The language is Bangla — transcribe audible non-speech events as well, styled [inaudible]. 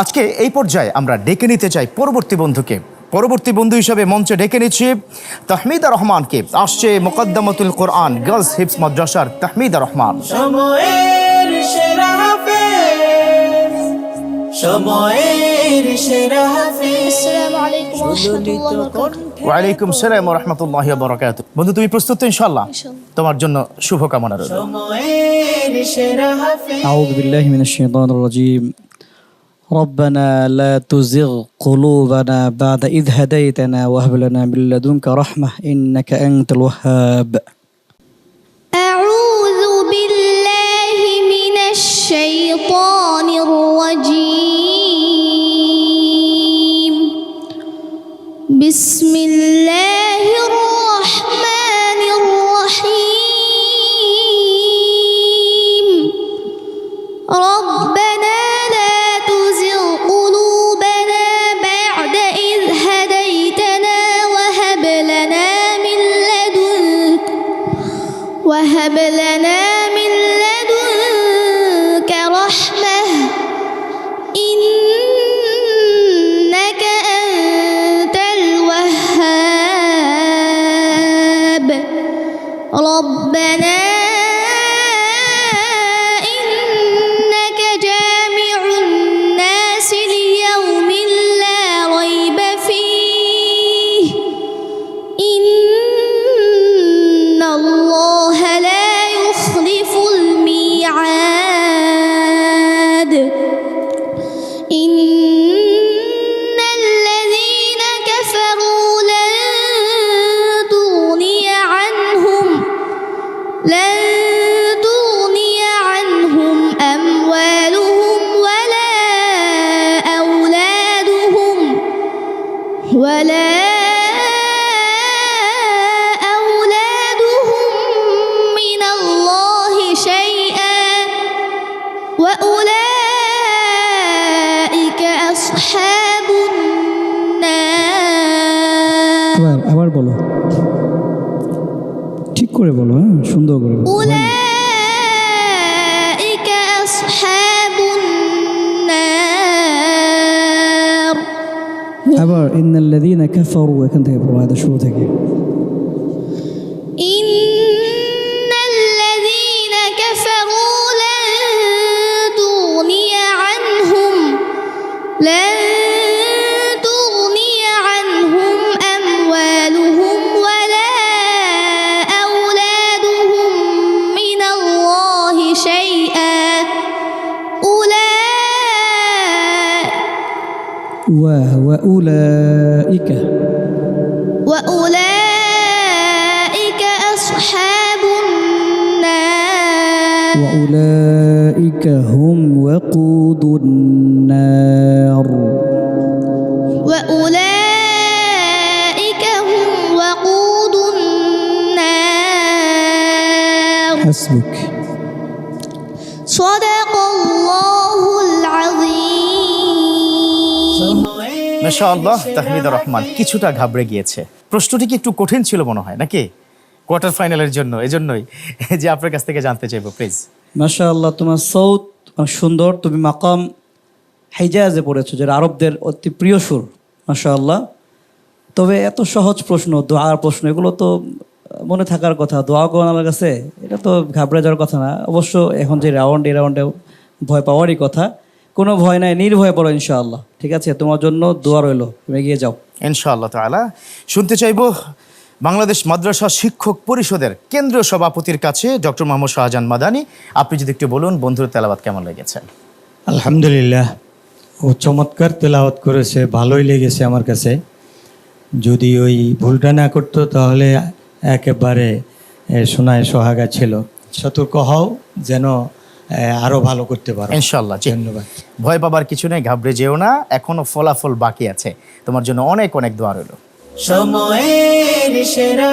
আজকে এই পর্যায়ে আমরা ডেকে নিতে চাই পরবর্তী বন্ধুকে। পরবর্তী বন্ধু হিসেবে মঞ্চে ডেকে নিচ্ছি তাহমিদা রহমানকে। আসছে মোকদ্দমতুল কোরআন গার্লস হিপস মাদ্রাসার তাহমিদা রহমান। ওয়ালাইকুম সালাম রহমতুল্লাহ বরকাত বন্ধু তুমি প্রস্তুত ইনশাল্লাহ তোমার জন্য শুভকামনা রইল। আউযু বিল্লাহি মিনাশ ربنا لا تزغ قلوبنا بعد إذ هديتنا وهب لنا من لدنك رحمة إنك أنت الوهاب. أعوذ بالله من الشيطان الرجيم. بسم وهب لنا من لن تغني عنهم أموالهم ولا أولادهم ولا أولادهم من الله شيئا وأولئك أصحاب النار আবার আবার বলো ঠিক করে বলো হ্যাঁ সুন্দর করে বলো আবার ইন্নাল্লাযীনা কাফারু এখান থেকে পড়ো এটা শুরু থেকে وأولئك. وأولئك أصحاب النار. وأولئك هم وقود النار. وأولئك هم وقود النار. حسبك. মাশাআল্লাহ তাহমিদা রহমান, কিছুটা ঘাবড়ে গিয়েছে। প্রশ্নটি কি একটু কঠিন ছিল মনে হয়, নাকি? কোয়ার্টার ফাইনালের জন্য, এজন্যই। [laughs] যে আপনার কাছ থেকে জানতে চাইব প্লিজ মাশাআল্লাহ, তোমার সৌত সুন্দর, তুমি মাকাম হাইজাজে পড়েছো, যেটা আরবদের অতি প্রিয় সুর, মাশাআল্লাহ। তবে এত সহজ প্রশ্ন, দোয়ার প্রশ্ন, এগুলো তো মনে থাকার কথা, দোয়া করার আমার কাছে, এটা তো ঘাবড়ে যাওয়ার কথা না। অবশ্য এখন যে রাউন্ড এই রাউন্ডে ভয় পাওয়ারই কথা। কোনো ভয় নাই নির্ভয় পড়ো ইনশাআল্লাহ। ঠিক আছে? তোমার জন্য দোয়া রইল। তুমি এগিয়ে যাও। ইনশাআল্লাহ তাআলা। শুনতে চাইব বাংলাদেশ মাদ্রাসা শিক্ষক পরিষদের কেন্দ্রীয় সভাপতির কাছে ডক্টর মোহাম্মদ শাহজাহান মাদানি। আপনি যদি একটু বলুন বন্ধুর তেলাবাদ কেমন লেগেছে? আলহামদুলিল্লাহ। ও চমৎকার তেলাওয়াত করেছে ভালোই লেগেছে আমার কাছে। যদি ওই ভুলটা না করতো তাহলে একেবারে সোনায় সোহাগা ছিল। সতর্ক হও যেন আরও ভালো করতে পারো। ইনশাল্লাহ ধন্যবাদ। ভয় পাবার কিছু নেই ঘাবড়ে যেও না এখনও ফলাফল বাকি আছে। তোমার জন্য অনেক অনেক দোয়া রইল। সময়ের সেরা